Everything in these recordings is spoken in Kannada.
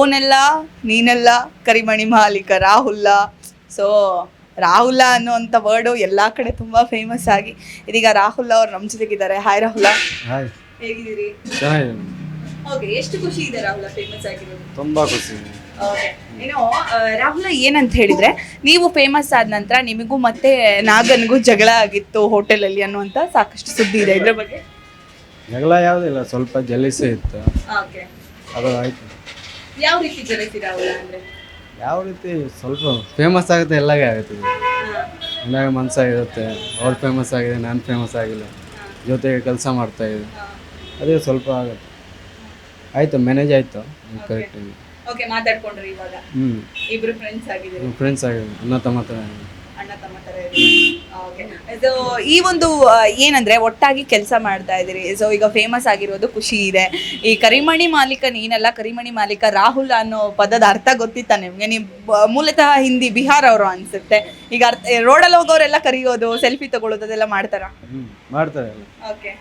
ಓನೆಲ್ಲ ನೀನೆಲ್ಲ ಕರಿಮಣಿ ಮಾಲೀಕ ರಾಹುಲ್ಲ. ಸೊ ರಾಹುಲ ಅನ್ನುವಂಥ ವರ್ಡು ಎಲ್ಲ ಕಡೆ ತುಂಬ ಫೇಮಸ್ ಆಗಿ ಇದೀಗ ರಾಹುಲ್ ಅವ್ರು ನಮ್ಮ ಜೊತೆಗಿದ್ದಾರೆ. ಹಾಯ್ ರಾಹುಲ ಹೇಗಿದ್ದೀರಿ? ಓಕೆ ಎಷ್ಟು ಖುಷಿ ಇದೆ ರಾಹುಲ ಫೇಮಸ್ ಆಗಿರೋದು? ತುಂಬಾ ಖುಷಿ ರಾಹುಲ ಏನಂತ ಹೇಳಿದ್ರೆ ನೀವು ಫೇಮಸ್ ಆದ ನಂತರ ನಿಮಗೂ ಮತ್ತೆ ನಾಗನ್ಗೂ ಜಗಳ ಆಗಿತ್ತು ಹೋಟೆಲಲ್ಲಿ ಅನ್ನುವಂತ ಸಾಕಷ್ಟು ಸುದ್ದಿ ಇದೆ. ಇದ್ರ ಬಗ್ಗೆ? ಜಗಳ ಯಾವುದಿಲ್ಲ ಸ್ವಲ್ಪ ಜಲಿಸೇ ಇತ್ತು. ಅದು ಆಯ್ತು. ಯಾವ ರೀತಿ ಅಂದ್ರೆ? ಯಾವ ರೀತಿ ಸ್ವಲ್ಪ ಫೇಮಸ್ ಆಗುತ್ತೆ ಎಲ್ಲಾಗೆ ಆಗುತ್ತೆ. ಇದು. ಮನ್ಯಾಗ ಮನಸ್ಸಾಗಿರುತ್ತೆ ಅವ್ರು ಫೇಮಸ್ ಆಗಿದೆ ನಾನು ಫೇಮಸ್ ಆಗಿಲ್ಲ. ಜೊತೆಗೆ ಕೆಲಸ ಮಾಡ್ತಾ ಇದ್ದೆ ಅದೇ ಸ್ವಲ್ಪ ಆಗುತ್ತೆ. ಆಯಿತು ಮ್ಯಾನೇಜ್ ಆಯಿತು. ಕರೆಕ್ಟಾಗಿ ಓಕೆ ಮಾತಾಡ್ಕೊಂಡ್ರಿ ಇವಾಗ. ಹ್ಞೂ ಇಬ್ರು ಫ್ರೆಂಡ್ಸ್ ಆಗಿದ್ದೀರಿ. ಫ್ರೆಂಡ್ಸ್ ಆಗಿದೆ ಅಣ್ಣ ತಮ್ಮ ಥರ ಅಣ್ಣ ತಮ್ಮ ಓಕೆ ಸೊ ಈ ಒಂದು ಏನಂದ್ರೆ ಒಟ್ಟಾಗಿ ಕೆಲಸ ಮಾಡ್ತಾ ಇದ್ದೀರಿ. ಸೊ ಈಗ ಫೇಮಸ್ ಆಗಿರೋದು ಖುಷಿ ಇದೆ. ಈ ಕರಿಮಣಿ ಮಾಲೀಕ ನೀನಲ್ಲ ಕರಿಮಣಿ ಮಾಲೀಕ ರಾಹುಲ್ ಅನ್ನೋ ಪದದ ಅರ್ಥ ಗೊತ್ತಿತ್ತ ನಿಮ್ಗೆ. ನೀವು ಮೂಲತಃ ಹಿಂದಿ ಬಿಹಾರ್ ಅವರು ಅನ್ಸುತ್ತೆ. ಈಗ ಅರ್ಥ ರೋಡಲ್ಲಿ ಹೋಗೋರೆಲ್ಲ ಕರೆಯೋದು ಸೆಲ್ಫಿ ತಗೊಳ್ಳೋದು ಅದೆಲ್ಲ ಮಾಡ್ತಾರ? ಮಾಡ್ತಾರೆ ಓಕೆ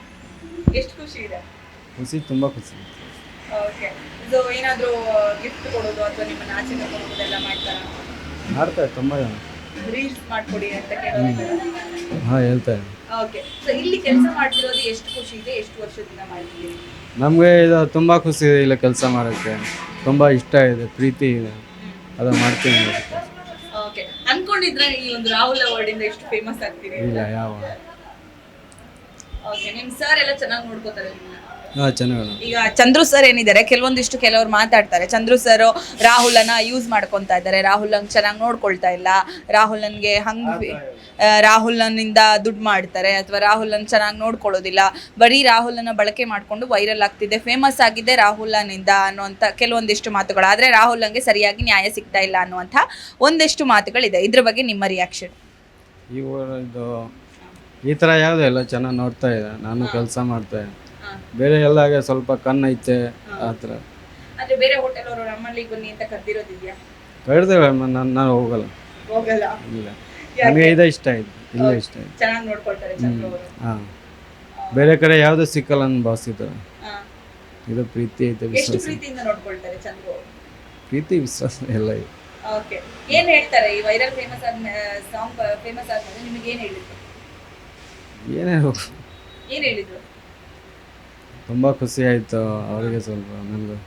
ಎಷ್ಟು ಖುಷಿ ಇದೆ? ಖುಷಿ ತುಂಬಾ ಖುಷಿ. ಓಕೆ ಸೊ ಏನಾದರೂ ಗಿಫ್ಟ್ ಕೊಡೋದು ಅಥವಾ ನಿಮ್ಮನ್ನ ಆಚೆ ಕರ್ಕೊಂಡು ಮಾಡ್ತಾರ? ಮಾಡ್ತಾರೆ ತುಂಬ ಜನ. ರೀಲ್ಸ್ ಮಾಡ್ಕೊಡಿ ಅಂತ ಹಾಂ ಹೇಳ್ತಾರೆ ಓಕೆ. ಸೊ ಇಲ್ಲಿ ಕೆಲಸ ಮಾಡ್ತಿರೋದು ಎಷ್ಟು ಖುಷಿ ಇದೆ ಎಷ್ಟು ವರ್ಷದಿಂದ ಮಾಡ್ತಿದ್ದೀರಿ? ನಮಗೆ ಇದು ತುಂಬ ಖುಷಿ ಇದೆ ಇಲ್ಲ ಕೆಲಸ ಮಾಡೋಕ್ಕೆ. ತುಂಬ ಇಷ್ಟ ಇದೆ ಪ್ರೀತಿ ಇದೆ. ಅದು ಮಾಡ್ತೀನಿ ಓಕೆ. ಅನ್ಕೊಂಡಿದ್ರೆ ಈ ಒಂದು ರಾಹುಲ್ ಅವಾರ್ಡ್ ಇಂದ ಎಷ್ಟು ಫೇಮಸ್ ಆಗ್ತೀರಿ ಇಲ್ಲ ಯಾವ? ಓಕೆ ನಿಮ್ ಸರ್ ಎಲ್ಲ ಚೆನ್ನಾಗಿ ನೋಡ್ಕೋತಾರೆ ನಿಮ್ಮನ್ನ ಹಾಂ ಚೆನ್ನಾಗಿ ಈಗ ಚಂದ್ರು ಸರ್ ಏನಿದ್ದಾರೆ ಕೆಲವೊಂದಿಷ್ಟು ಕೆಲವರು ಮಾತಾಡ್ತಾರೆ. ಚಂದ್ರು ಸರ್ ರಾಹುಲನ ಯೂಸ್ ಮಾಡ್ಕೊಂತ ಇದ್ದಾರೆ. ರಾಹುಲ್ ಹಂಗ್ ಚೆನ್ನಾಗಿ ನೋಡ್ಕೊಳ್ತಾ ಇಲ್ಲ. ರಾಹುಲ್ ನನ್ಗೆ ಹಂಗ್ ರಾಹುಲ್ ನನ್ನಿಂದ ದುಡ್ಡು ಮಾಡ್ತಾರೆ ಅಥವಾ ರಾಹುಲ್ ಅನ್ ಚೆನ್ನಾಗಿ ನೋಡ್ಕೊಳ್ಳೋದಿಲ್ಲ. ಬರೀ ರಾಹುಲನ ಬಳಕೆ ಮಾಡ್ಕೊಂಡು ವೈರಲ್ ಆಗ್ತಿದೆ. ಫೇಮಸ್ ಆಗಿದೆ ರಾಹುಲನಿಂದ ಅನ್ನುವಂಥ ಕೆಲವೊಂದಿಷ್ಟು ಮಾತುಗಳು. ಆದ್ರೆ ರಾಹುಲ್ ಹಂಗೆ ಸರಿಯಾಗಿ ನ್ಯಾಯ ಸಿಗ್ತಾ ಇಲ್ಲ ಅನ್ನುವಂಥ ಒಂದಷ್ಟು ಮಾತುಗಳಿದೆ. ಇದ್ರ ಬಗ್ಗೆ ನಿಮ್ಮ ರಿಯಾಕ್ಷನ್ ಇದು ಈ ಥರ ಯಾವುದೂ ಇಲ್ಲ. ಚೆನ್ನಾಗಿ ನೋಡ್ತಾ ಇದೆ. ನಾನು ಕೆಲಸ ಮಾಡ್ತಾ ಇದ್ದೆ ಬೇರೆ ಎಲ್ಲಾಗೆ ಸ್ವಲ್ಪ ಕಣ್ಣು ಐತೆ ಆ ಥರ ಅಂದ್ರೆ ಬೇರೆ ಹೋಟೆಲ್ ಅವರು ನಮ್ಮಲ್ಲಿ ಬನ್ನಿ ಅಂತ ಕರ್ದಿರೋದಿದ್ಯಾ? ಕರೆದೇವೆ ನಾನು ನಾನು ಹೋಗಲ್ಲ. ಹೋಗಲ್ಲ? ಇಲ್ಲ. ನನಗೆ ಇದೇ ಇಷ್ಟ ಆಯ್ತು ಇಲ್ಲ ಇಷ್ಟ ಆಯ್ತು ಚೆನ್ನಾಗಿ ನೋಡ್ಕೊಳ್ತಾರೆ ಚಂದ್ರು ಅವರು. ಹಾಂ. ಬೇರೆ ಕಡೆ ಯಾವುದೂ ಸಿಕ್ಕಲ್ಲ ನನ್ನ ಭಾವಿಸಿದ್ದು ಇದು. ಪ್ರೀತಿ ಐತೆ ಎಷ್ಟು ವಿಶ್ವಾಸ ಪ್ರೀತಿಯಿಂದ ನೋಡ್ಕೊಳ್ತಾರೆ ಚಂದ್ರು ಅವರು? ಪ್ರೀತಿ ವಿಶ್ವಾಸ ಎಲ್ಲ ಇದೆ. ಓಕೆ. ಏನ್ ಹೇಳ್ತಾರೆ? ಈ ವೈರಲ್ ಫೇಮಸ್ ಆದ ಸಾಂಗ್ ಫೇಮಸ್ ಆದ್ಮೇಲೆ ನಿಮಗೆ ಏನ್ ಹೇಳಿದ್ರು ಏನೇ ಏನ್ ಹೇಳಿದ್ರು? ತುಂಬ ಖುಷಿ ಆಯ್ತು ಅವರಿಗೆ ಸ್ವಲ್ಪ ನನಗೂ.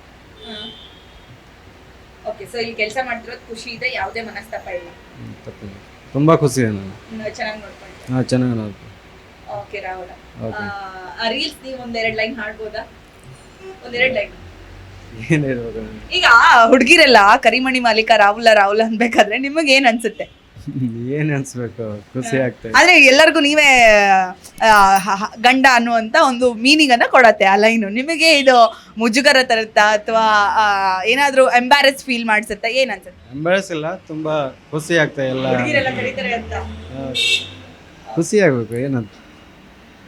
ಓಕೆ ಸೊ ಇಲ್ಲಿ ಕೆಲಸ ಮಾಡ್ತಿರೋದು ಖುಷಿ ಇದೆ ಯಾವುದೇ ಮನಸ್ತಾಪ ಇಲ್ಲ. ತಪ್ಪಿಲ್ಲ ತುಂಬ ಖುಷಿ ಇದೆ ನಾನು ಚೆನ್ನಾಗಿ ನೋಡ್ಕೊಳ್ತಾರೆ ಹಾಂ ಚೆನ್ನಾಗಿ ನೋಡ್ತೀನಿ ಓಕೆ ರಾಹುಲ. Okay. ಆ ರೀಲ್ಸ್ ನೀವು ಒಂದೆರಡು ಲೈನ್ ಹಾಡ್ಬೋದಾ? ಒಂದೆರಡು ಲೈನ್ ಏನು ಹೇಳ್ಬೇಕು? ನಾನು? ಈಗ ಹುಡುಗಿರೆಲ್ಲ ಕರಿಮಣಿ ಮಾಲೀಕ ರಾಹುಲ ರಾಹುಲ್ ಅನ್ಬೇಕಾದ್ರೆ ನಿಮಗೆ ಏನ್ ಅನ್ಸುತ್ತೆ? ಏನ್ ಅನ್ಸ್ಬೇಕು? ಖುಷಿ ಆಗ್ತದೆ ಆದ್ರೆ ಎಲ್ಲರಿಗೂ ನೀವೇ ಆ, ಹ- ಹ- ಗಂಡ ಅನ್ನುವಂತ ಒಂದು ಮೀನಿಂಗ್ ಅನ್ನ ಕೊಡತ್ತೆ ಆ ಲೈನು. ನಿಮಗೆ ಇದು ಮುಜುಗರ ತರುತ್ತಾ ಅಥವಾ ಏನಾದ್ರೂ ಎಂಬ್ಯಾರೆಸ್ ಫೀಲ್ ಮಾಡ್ಸುತ್ತಾ? ಏನ್ ಅನ್ಸುತ್ತೆ? ಎಂಬಾರಸ್ ಇಲ್ಲ ತುಂಬಾ ಖುಷಿ ಆಗ್ತದೆ ಎಲ್ಲ. ಹುಡುಗಿರೆಲ್ಲ ಕರೀತಾರೆ ಅಂತ. ಖುಷಿ ಆಗ್ಬೇಕು ಏನಂತ?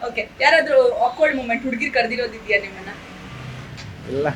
ಓಕೆ ಯಾರಾದ್ರೂ ಆಕ್ವರ್ಡ್ ಮೂಮೆಂಟ್ ಹುಡುಗಿರ್ ಕರೆದಿರೋದಿದ್ಯಾ ನಿಮ್ಮನ್ನ? ಇಲ್ಲ.